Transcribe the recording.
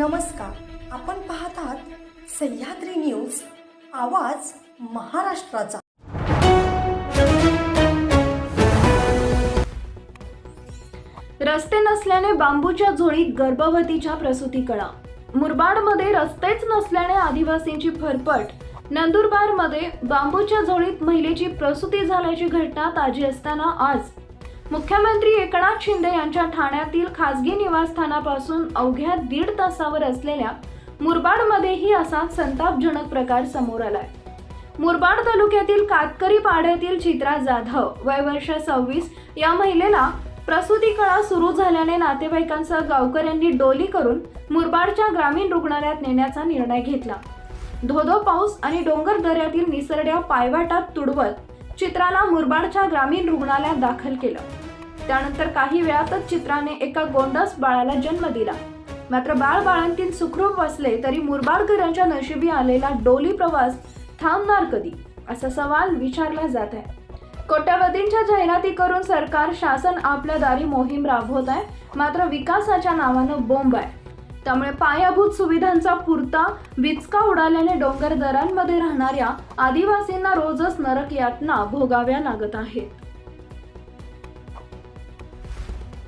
नमस्कार. आपण पाहत आहात सह्याद्री न्यूज आवाज महाराष्ट्राचा. रस्ते नसल्याने बांबूच्या झोळीत गर्भवतीच्या प्रसूती कळा मुरबाडमध्ये रस्तेच नसल्याने आदिवासींची फरफट. नंदुरबारमध्ये बांबूच्या झोळीत महिलेची प्रसूती झाल्याची घटना ताजी असताना आज मुख्यमंत्री एकनाथ शिंदे यांच्या ठाण्यातील खासगी निवासस्थानापासून अवघ्या दीड तासावर असलेल्या मुरबाडमध्येही असा संतापजनक प्रकार समोर आलाय. मुरबाड तालुक्यातील कातकरी पाड्यातील चित्रा जाधव वय वर्ष सव्वीस या महिलेला प्रसूती कळा सुरू झाल्याने नातेवाईकांसह गावकऱ्यांनी डोली करून मुरबाडच्या ग्रामीण रुग्णालयात नेण्याचा निर्णय घेतला. धोधो पाऊस आणि डोंगर दऱ्यातील निसरड्या पायवाटात तुडवत चित्राला मुरबाडच्या ग्रामीण रुग्णालयात दाखल केलं. त्यानंतर काही वेळातच चित्राने एका गोंडस बाळाला जन्म दिला. मात्र बाळ बाळंतीन सुखरूप असले तरी मुरबाडकरांच्या नशिबी आलेला डोली प्रवास थांबणार कधी? असा सवाल विचारला जात आहे. कोट्यवधींच्या जाहिराती करून सरकार शासन आपल्या दारी मोहीम राबवत आहे. मात्र विकासाच्या नावानं बोंब आहे. त्यामुळे पायाभूत सुविधांचा पुरता विचका उडाल्याने डोंगर दरांमध्ये राहणाऱ्या आदिवासींना रोजच नरक यातना भोगाव्या लागत आहेत.